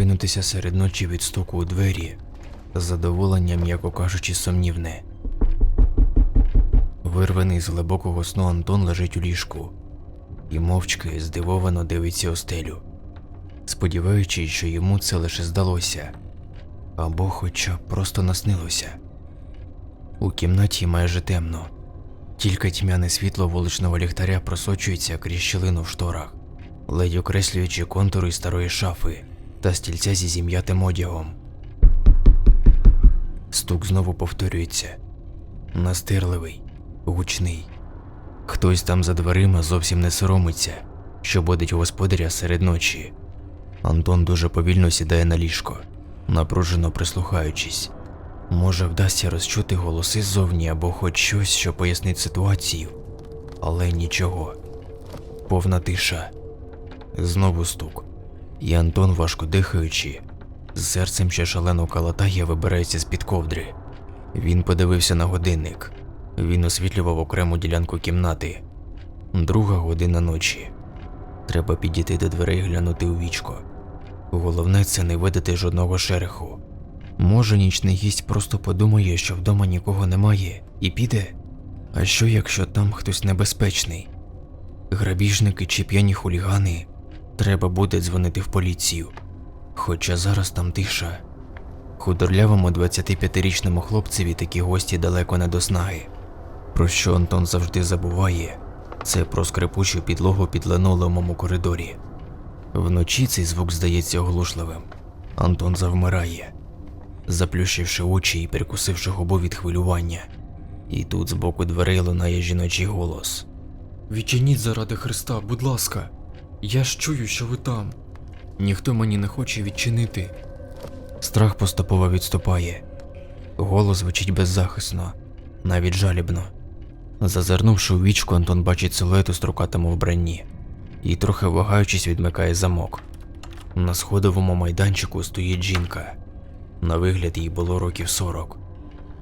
прокинутися серед ночі від стуку у двері. Задоволення, м'яко кажучи, сумнівне. Вирваний з глибокого сну Антон лежить у ліжку і мовчки здивовано дивиться у стелю, сподіваючись, що йому це лише здалося, або хоча б просто наснилося. У кімнаті майже темно, тільки тьмяне світло вуличного ліхтаря просочується крізь щілину в шторах, ледь окреслюючи контури старої шафи та стільця зі зім'ятим одягом. Стук знову повторюється настирливий, гучний. Хтось там за дверима зовсім не соромиться, що будить господаря серед ночі. Антон дуже повільно сідає на ліжко, напружено прислухаючись. Може, вдасться розчути голоси ззовні або хоч щось, що пояснить ситуацію, але нічого. Повна тиша. Знову стук. І Антон, важко дихаючи, з серцем, що шалено калатає, вибирається з-під ковдри. Він подивився на годинник. Він освітлював окрему ділянку кімнати. Друга година ночі. Треба підійти до дверей і глянути у вічко. Головне це не видати жодного шереху. Може, нічний гість просто подумає, що вдома нікого немає, і піде. А що, якщо там хтось небезпечний? Грабіжники чи п'яні хулігани? Треба буде дзвонити в поліцію. Хоча зараз там тиша. Худорлявому 25-річному хлопцеві такі гості далеко не до снаги. Про що Антон завжди забуває, це про скрипучу підлогу під линолеумом коридорі. Вночі цей звук здається оглушливим. Антон завмирає, заплющивши очі і прикусивши губу від хвилювання. І тут збоку дверей лунає жіночий голос. Відчиніть заради Христа, будь ласка. Я ж чую, що ви там. Ніхто мені не хоче відчинити. Страх поступово відступає. Голос звучить беззахисно, навіть жалібно. Зазирнувши у вічку, Антон бачить силует у строкатому вбранні і, трохи вагаючись, відмикає замок. На сходовому майданчику стоїть жінка. На вигляд їй було років 40.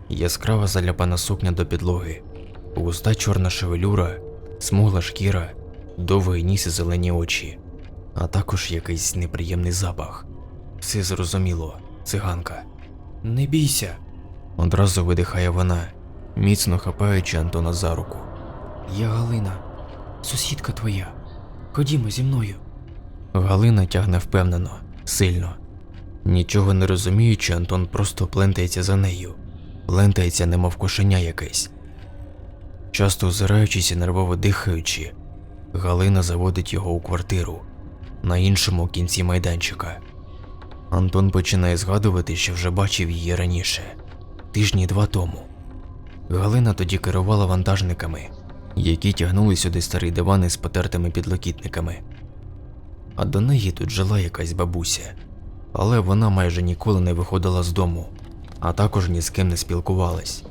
Яскрава заляпана сукня до підлоги, густа чорна шевелюра, смугла шкіра, довгий ніс і зелені очі, а також якийсь неприємний запах. Все зрозуміло, циганка. Не бійся. Одразу видихає вона, міцно хапаючи Антона за руку. Я Галина, сусідка твоя. Ходімо зі мною. Галина тягне впевнено, сильно. Нічого не розуміючи, Антон просто плентається за нею, плентається, немов кошеня якесь. Часто озираючись і нервово дихаючи, Галина заводить його у квартиру на іншому кінці майданчика. Антон починає згадувати, що вже бачив її раніше, тижні два тому. Галина тоді керувала вантажниками, які тягнули сюди старий диван із потертими підлокітниками. А до неї тут жила якась бабуся, але вона майже ніколи не виходила з дому, а також ні з ким не спілкувалась.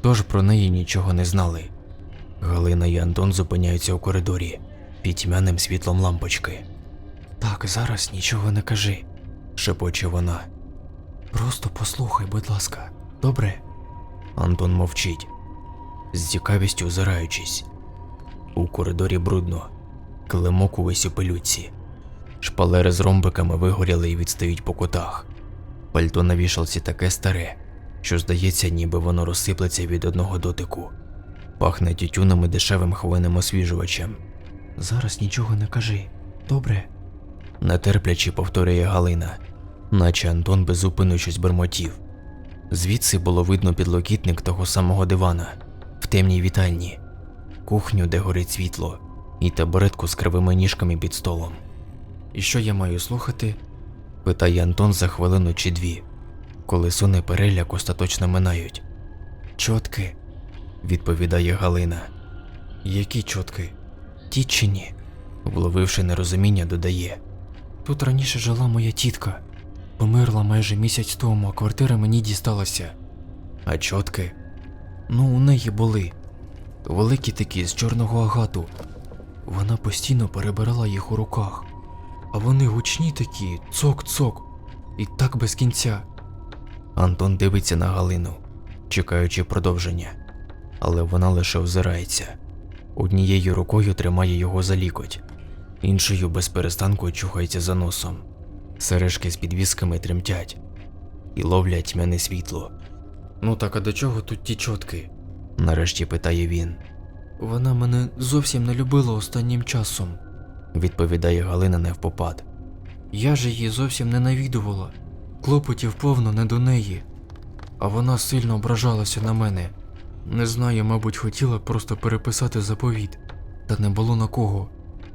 Тож про неї нічого не знали. Галина і Антон зупиняються у коридорі під тьмяним світлом лампочки. Так, зараз нічого не кажи, шепоче вона. Просто послухай, будь ласка, добре? Антон мовчить, з цікавістю озираючись. У коридорі брудно, килимок увесь у пилюці. Шпалери з ромбиками вигоріли і відстають по кутах. Пальто на вішалці таке старе, що здається, ніби воно розсиплеться від одного дотику. Пахне тютюном і дешевим хвойним освіжувачем. Зараз нічого не кажи, добре? Нетерплячи повторює Галина, наче Антон безупину щось бурмотів. Звідси було видно підлокітник того самого дивана в темній вітальні, кухню, де горить світло, і табуретку з кривими ніжками під столом. І що я маю слухати? питає Антон за хвилину чи дві, коли сони переляк остаточно минають. Чотки, відповідає Галина. Які чотки? Ті чи ні? Вловивши нерозуміння, додає. Тут раніше жила моя тітка. Померла майже місяць тому, а квартира мені дісталася. А чотки? Ну, у неї були. Великі такі з чорного агату. Вона постійно перебирала їх у руках. А вони гучні такі, цок-цок, і так без кінця. Антон дивиться на Галину, чекаючи продовження, але вона лише озирається. Однією рукою тримає його за лікоть, іншою без перестанку чухається за носом. Сережки з підвісками тремтять і ловлять тьмяне світло. Ну так а до чого тут ті чотки? Нарешті питає він. Вона мене зовсім не любила останнім часом. Відповідає Галина невпопад. Я ж її зовсім не навідувала. Клопотів повно не до неї. А вона сильно ображалася на мене. Не знаю, мабуть, хотіла просто переписати заповіт. Та не було на кого.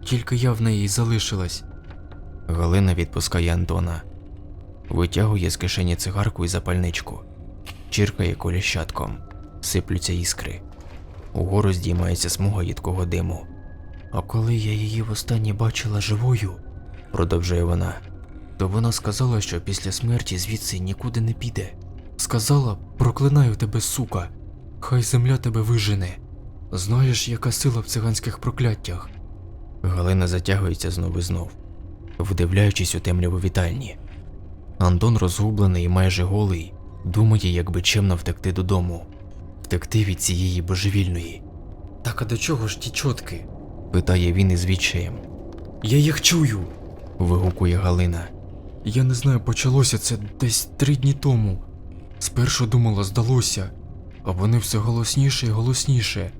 Тільки я в неї й залишилась. Галина відпускає Антона, витягує з кишені цигарку і запальничку, чиркає коліщатком, сиплються іскри. Угору здіймається смуга їдкого диму. А коли я її востаннє бачила живою, продовжує вона, то вона сказала, що після смерті звідси нікуди не піде. Сказала, проклинаю тебе, сука. Хай земля тебе вижене. Знаєш, яка сила в циганських прокляттях? Галина затягується знов і знов, вдивляючись у темряву вітальні. Антон розгублений і майже голий, думає, як би чемно втекти додому, втекти від цієї божевільної, Так а до чого ж ті чотки? питає він із відчаєм. Я їх чую. Вигукує Галина. Я не знаю, почалося це десь три дні тому. Спершу думала, здалося, а вони все голосніше і голосніше.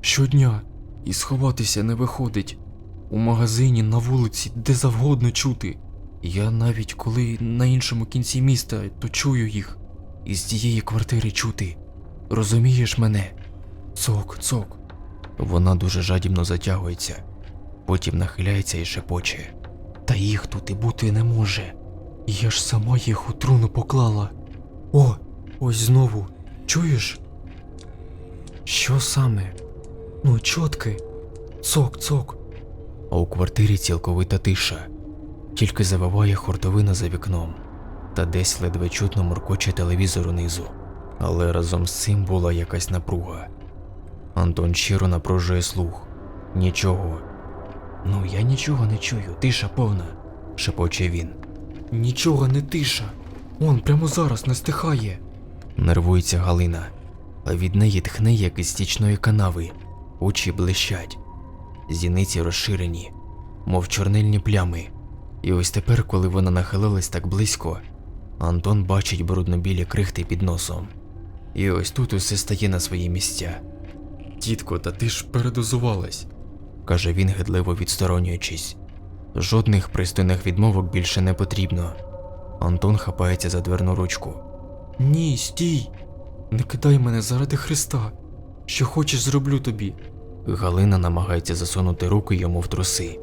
Щодня і сховатися не виходить. У магазині, на вулиці, де завгодно чути. Я навіть коли на іншому кінці міста, то чую їх. Із тієї квартири чути. Розумієш мене? Цок, цок. Вона дуже жадібно затягується, потім нахиляється і шепоче. Та їх тут і бути не може. Я ж сама їх у труну поклала. О, ось знову. Чуєш? Що саме? Ну, чотки. Цок, цок. А у квартирі цілковита тиша, тільки завиває хуртовина за вікном, та десь ледве чутно муркоче телевізор унизу. Але разом з цим була якась напруга. Антон щиро напружує слух. Нічого. Ну, я нічого не чую, тиша повна. шепоче він. Нічого не тиша. Он прямо зараз не стихає. Нервується Галина, від неї тхне, як із стічної канави, очі блищать, зіниці розширені, мов чорнильні плями. І ось тепер, коли вона нахилилась так близько, Антон бачить брудно-білі крихти під носом. І ось тут усе стає на свої місця, Тітко, та ти ж передозувалась. каже він, гидливо відсторонюючись. Жодних пристойних відмовок більше не потрібно. Антон хапається за дверну ручку. Ні, стій. Не кидай мене заради Христа. Що хочеш, зроблю тобі. Галина намагається засунути руки йому в труси,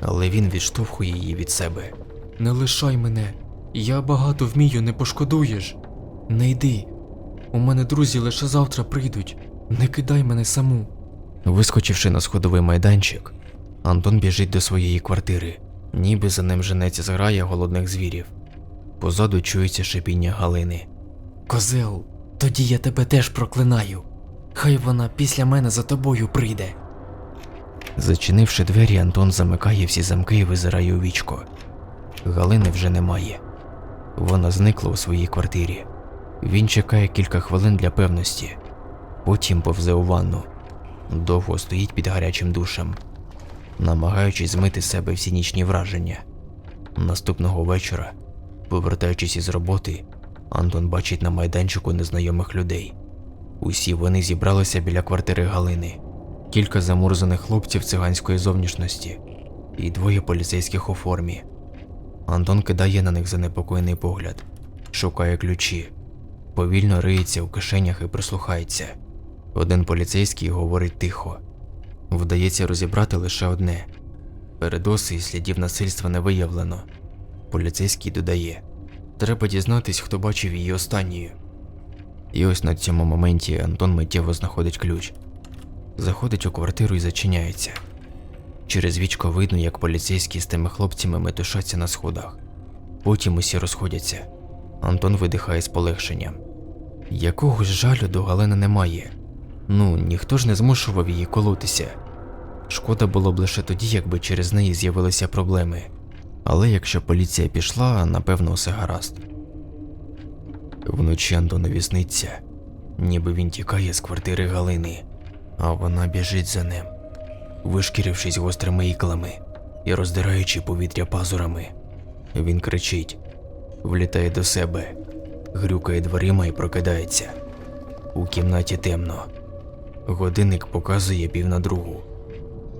але він відштовхує її від себе. Не лишай мене. Я багато вмію, не пошкодуєш. Не йди. У мене друзі лише завтра прийдуть. Не кидай мене саму. Вискочивши на сходовий майданчик, Антон біжить до своєї квартири, ніби за ним женеться зграя голодних звірів. Позаду чується шипіння Галини. Козел, тоді я тебе теж проклинаю. Хай вона після мене за тобою прийде. Зачинивши двері, Антон замикає всі замки і визирає у вічко. Галини вже немає. Вона зникла у своїй квартирі. Він чекає кілька хвилин для певності, потім повзе у ванну. Довго стоїть під гарячим душем, намагаючись змити з себе всі нічні враження. Наступного вечора, повертаючись із роботи, Антон бачить на майданчику незнайомих людей. Усі вони зібралися біля квартири Галини кілька замурзаних хлопців циганської зовнішності і двоє поліцейських у формі. Антон кидає на них занепокоєний погляд, шукає ключі, повільно риється у кишенях і прислухається. Один поліцейський говорить тихо. Вдається розібрати лише одне. Передоси і слідів насильства не виявлено. Поліцейський додає: Треба дізнатись, хто бачив її останньою. І ось на цьому моменті Антон миттєво знаходить ключ заходить у квартиру і зачиняється. Через вічко видно, як поліцейські з тими хлопцями метушаться на сходах. Потім усі розходяться. Антон видихає з полегшенням. Якогось жалю до Галини немає. Ну, ніхто ж не змушував її колотися. Шкода було б лише тоді, якби через неї з'явилися проблеми. Але якщо поліція пішла, напевно, все гаразд. Вночі Антонові сниться, ніби він тікає з квартири Галини а вона біжить за ним, вишкірившись гострими іклами і роздираючи повітря пазурами. Він кричить, влітає до себе, грюкає дверима і прокидається. У кімнаті темно. Годинник показує пів на другу.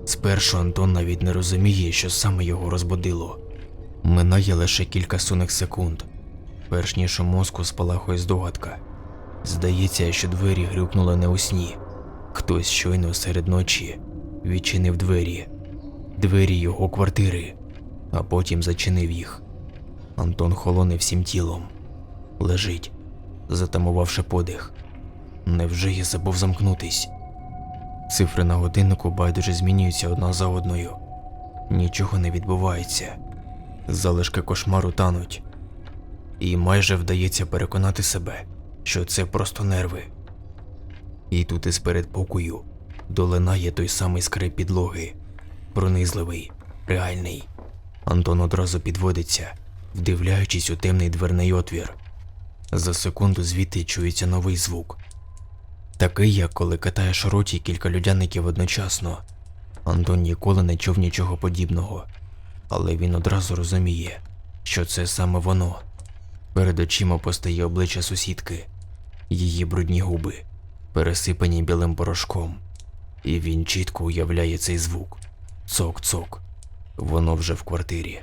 Спершу Антон навіть не розуміє, що саме його розбудило. Минає лише кілька сунних секунд, перш ніж у мозку спалахує здогадка. Здається, що двері грюкнули не у сні. Хтось щойно серед ночі відчинив двері, двері його квартири, а потім зачинив їх. Антон холоне всім тілом, лежить, затамувавши подих. Невже я забув замкнутись? Цифри на годиннику байдуже змінюються одна за одною. Нічого не відбувається. Залишки кошмару тануть. І майже вдається переконати себе, що це просто нерви. І тут із передпокою долинає той самий скрип підлоги, пронизливий, реальний. Антон одразу підводиться, вдивляючись у темний дверний отвір. За секунду звідти чується новий звук. Такий, як коли катаєш роті кілька людяників одночасно. Антон ніколи не чув нічого подібного, але він одразу розуміє, що це саме воно. Перед очима постає обличчя сусідки, її брудні губи, пересипані білим порошком, і він чітко уявляє цей звук цок-цок. Воно вже в квартирі.